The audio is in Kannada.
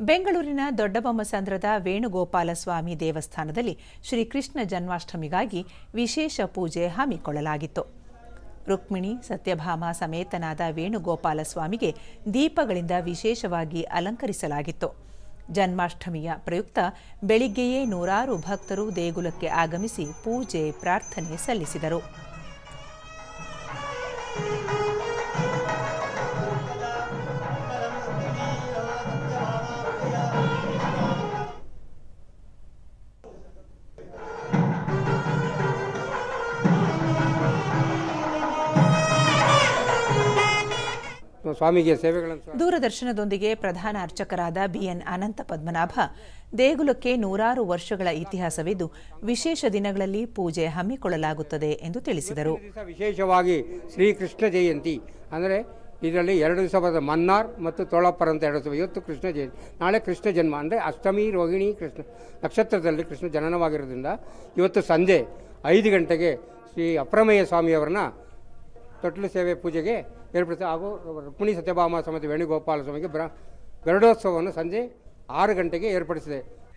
ಬೆಂಗಳೂರಿನ ದೊಡ್ಡಬೊಮ್ಮಸಂದ್ರದ ವೇಣುಗೋಪಾಲಸ್ವಾಮಿ ದೇವಸ್ಥಾನದಲ್ಲಿ ಶ್ರೀಕೃಷ್ಣ ಜನ್ಮಾಷ್ಟಮಿಗಾಗಿ ವಿಶೇಷ ಪೂಜೆ ಹಮ್ಮಿಕೊಳ್ಳಲಾಗಿತ್ತು. ರುಕ್ಮಿಣಿ, ಸತ್ಯಭಾಮ ಸಮೇತನಾದ ವೇಣುಗೋಪಾಲಸ್ವಾಮಿಗೆ ದೀಪಗಳಿಂದ ವಿಶೇಷವಾಗಿ ಅಲಂಕರಿಸಲಾಗಿತ್ತು. ಜನ್ಮಾಷ್ಟಮಿಯ ಪ್ರಯುಕ್ತ ಬೆಳಿಗ್ಗೆಯೇ ನೂರಾರು ಭಕ್ತರು ದೇಗುಲಕ್ಕೆ ಆಗಮಿಸಿ ಪೂಜೆ, ಪ್ರಾರ್ಥನೆ ಸಲ್ಲಿಸಿದರು. ಸ್ವಾಮಿಗೆ ಸೇವೆಗಳನ್ನು ದೂರದರ್ಶನದೊಂದಿಗೆ ಪ್ರಧಾನ ಅರ್ಚಕರಾದ ಬಿಎನ್ ಅನಂತ ಪದ್ಮನಾಭ ದೇಗುಲಕ್ಕೆ ನೂರಾರು ವರ್ಷಗಳ ಇತಿಹಾಸವಿದ್ದು ವಿಶೇಷ ದಿನಗಳಲ್ಲಿ ಪೂಜೆ ಹಮ್ಮಿಕೊಳ್ಳಲಾಗುತ್ತದೆ ಎಂದು ತಿಳಿಸಿದರು. ವಿಶೇಷವಾಗಿ ಶ್ರೀಕೃಷ್ಣ ಜಯಂತಿ ಅಂದರೆ ಇದರಲ್ಲಿ ಎರಡು ದಿವಸ ಬರ್ತದೆ ಮನ್ನಾರ್ ಮತ್ತು ತೋಳಪ್ಪರ್ ಅಂತ ಎರಡು ದಿವಸ ಇವತ್ತು ಕೃಷ್ಣ ಜಯಂತಿ. ನಾಳೆ ಕೃಷ್ಣ ಜನ್ಮ ಅಂದರೆ ಅಷ್ಟಮಿ ರೋಹಿಣಿ ಕೃಷ್ಣ ನಕ್ಷತ್ರದಲ್ಲಿ ಕೃಷ್ಣ ಜನನವಾಗಿರೋದ್ರಿಂದ ಇವತ್ತು ಸಂಜೆ ಐದು ಗಂಟೆಗೆ ಶ್ರೀ ಅಪ್ರಮೇಯ ಸ್ವಾಮಿಯವರನ್ನ ತೊಟ್ಲು ಸೇವೆ ಪೂಜೆಗೆ ಏರ್ಪಡಿಸಿ ಹಾಗೂ ರುಕ್ಮಿಣಿ ಸತ್ಯಭಾಮ ಸಮಿತಿ ವೇಣುಗೋಪಾಲ ಸ್ವಾಮಿಗೆ ಬ್ರ ಗರುಡೋತ್ಸವವನ್ನು ಸಂಜೆ ಆರು ಗಂಟೆಗೆ ಏರ್ಪಡಿಸಿದೆ.